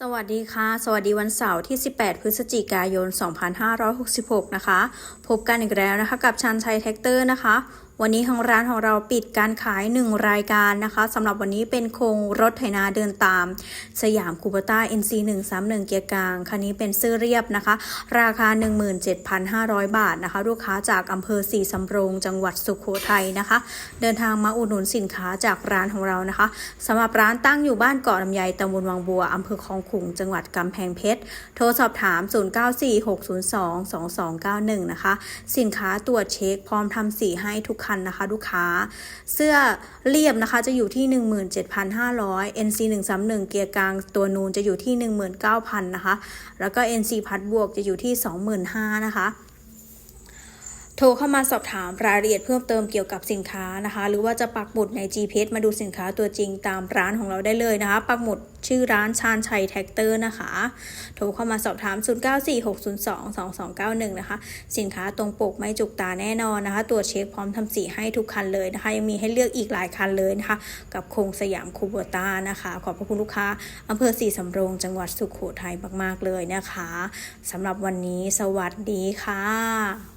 สวัสดีค่ะ สวัสดีวันเสาร์ที่ 18 พฤศจิกายน 2566 นะคะ พบกันอีกแล้วนะคะ กับชันชัยแท็กเตอร์นะคะ วันนี้ทางร้านของเราปิดการขาย 1 รายการนะคะสำหรับวันนี้เป็นโครงรถไถนาเดินตาม สยามคูเปต้า NC 131เกียร์กลางคันนี้เป็นเสื้อเรียบนะคะ ราคา 17,500 บาทนะคะ ลูกค้าจากอำเภอสีสำโรงจังหวัดสุโขทัยนะคะ เดินทางมาอุดหนุนสินค้าจากร้านของเรานะคะสำหรับร้านตั้งอยู่บ้านเกาะลำไยตำบลวังบัวอำเภอคลองขุงจังหวัดกำแพงเพชรโทรสอบถาม 0946022291 นะคะ สินค้าตรวจเช็คพร้อมทำสีให้ทุกคันนะคะ ลูกค้า เสื้อเรียบนะคะจะอยู่ที่ 17,500 NC 131เกียร์กลางตัวนูนจะอยู่ที่ 19,000นะคะ แล้วก็ NC พัดบวกจะอยู่ที่ 25,000นะคะโทรเข้ามาสอบถามรายละเอียดเพิ่มเติมเกี่ยวกับสินค้านะคะ หรือว่าจะปักหมุดใน GPS มาดูสินค้าตัวจริงตามร้านของเราได้เลยนะคะ ปักหมุด ชื่อร้านชาญชัยแท็กเตอร์นะคะ โทรเข้ามาสอบถาม 0946022291 นะคะ สินค้าตรงปกไม่จุกตาแน่นอนนะคะตรวจเช็คพร้อมทำสีให้ทุกคันเลยนะคะ ยังมีให้เลือกอีกหลายคันเลยนะคะ กับโครงสยามคูเบต้านะคะ ขอบพระคุณลูกค้าอำเภอสีสำโรงจังหวัดสุขโขทัยมาก ๆ เลยนะคะสำหรับวันนี้สวัสดีค่ะ